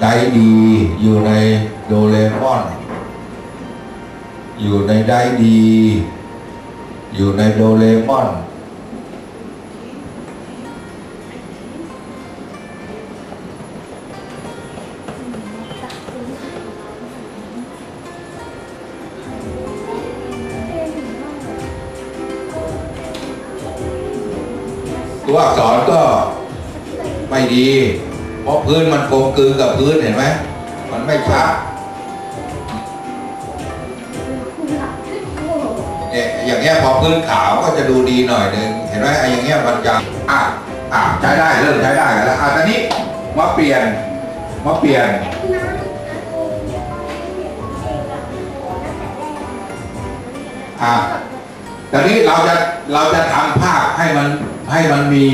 ไดดีอยู่ในโดเรมอน อยู่ในไดดี อยู่ในโดเรมอนตัวอักษรก็ไม่ดี เพราะพื้นมันกลมกลืนกับพื้นเห็นไหมมันไม่ชัดเนี่ยอย่างเงี้ยพอพื้นขาวก็จะดูดีหน่อยนึงเห็นไหมไอ้อย่างเงี้ยมันจะอะอะใช้ได้เริ่มใช้ได้แล้วอะตอนนี้มาเปลี่ยนมาเปลี่ยนอะตอนนี้เราจะเราจะทำภาพให้มันให้มันมี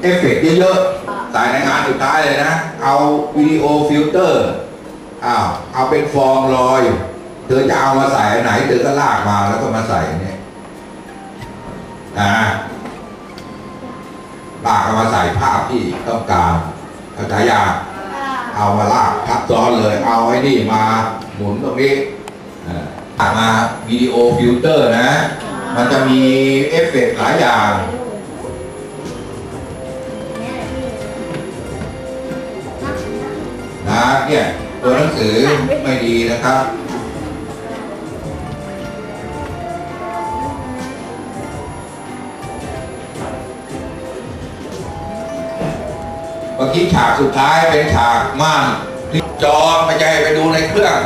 เอฟเฟกต์เยอะๆ ใส่ในงานสุดท้ายเลยนะ เอาวิดีโอฟิลเตอร์อ้าวเอาเป็นฟองลอย เธอจะเอามาใส่อันไหน เธอก็ลากมาแล้วก็มาใส่อันเนี่ยอ่าลากเอามาใส่ภาพที่ต้องการเข้าใจยังเอามาลากทับซ้อนเลย เอาไอ้นี่มาหมุนตรงนี้อ่ามาวิดีโอฟิลเตอร์นะ มันจะมีเอฟเฟกต์หลายอย่าง เนี่ยตัวหนังสือไม่ดีนะครับ เมื่อกี้ฉากสุดท้ายเป็นฉากม่านจอไม่ใช่ไปดูในเครื่อง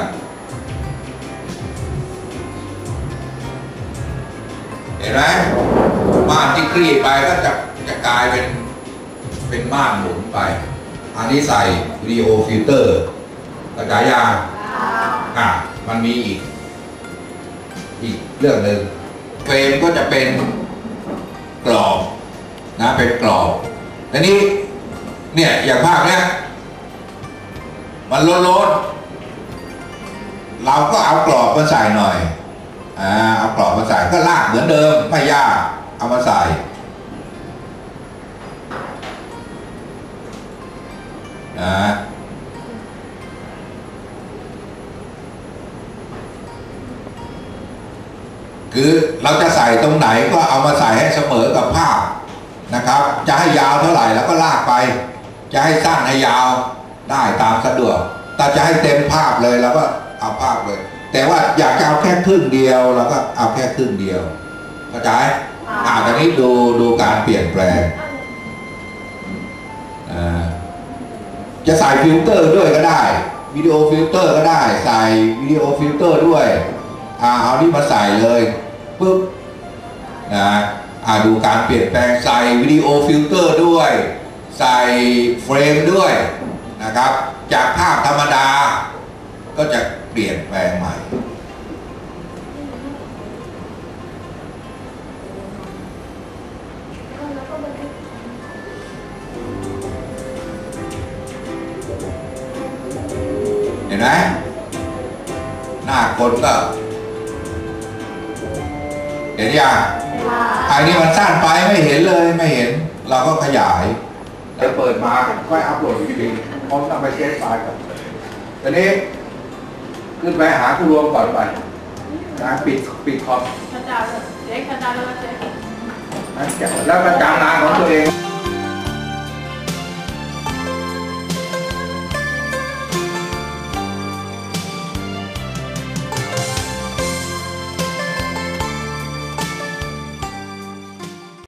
เห็นไหมม่านที่คลี่ไปก็จะจะกลายเป็นเป็นม่านหมุนไป อันนี้ใส่วิดีโอฟิลเตอร์กระจายยาอะมันมีอีก อีกเรื่องหนึ่งเฟรมก็จะเป็นกรอบนะเป็นกรอบอันนี้เนี่ยอย่างภาพเนี้ยมันโลดๆเราก็เอากรอบมาใส่หน่อยอ่าเอากรอบมาใส่ก็ลากเหมือนเดิมไม่ยากเอามาใส่ นะคือเราจะใส่ตรงไหนก็เอามาใส่ให้เสมอกับภาพนะครับ จะให้ยาวเท่าไหร่แล้วก็ลากไป จะให้สั้นให้ยาวได้ตามสะดวกแต่จะให้เต็มภาพเลยเราก็เอาภาพเลย แต่ว่าอยากจะเอาแค่ครึ่งเดียวเราก็เอาแค่ครึ่งเดียวเข้าใจอ่าตอนนี้ดูดูการเปลี่ยนแปลงอ่า จะใส่ฟิลเตอร์ด้วยก็ได้วิดีโอฟิลเตอร์ก็ได้ ใส่วิดีโอฟิลเตอร์ด้วยอ่าเอานี่มาใส่เลยปุ๊บนะอ่าดูการเปลี่ยนแปลงใส่วิดีโอฟิลเตอร์ด้วย ใส่เฟรมด้วยนะครับ จากภาพธรรมดา ก็จะเปลี่ยนแปลงใหม่ ห็นไหมหน้าคนก็เห็นยังไอ้นี่มันสั้นไปไม่เห็นเลยไม่เห็น เราก็ขยายแล้วเปิดมาค่อยอัพโหลดอีกทีพร้อมนำไปเช็คไฟล์ก่อนตอนนี้ขึ้นไปหาผู้รวมก่อนไปนะปิดปิดคอมเขาจะเอาเจ๊เขาจะเอาเจ๊นะแล้วก็จำงานของตัวเอง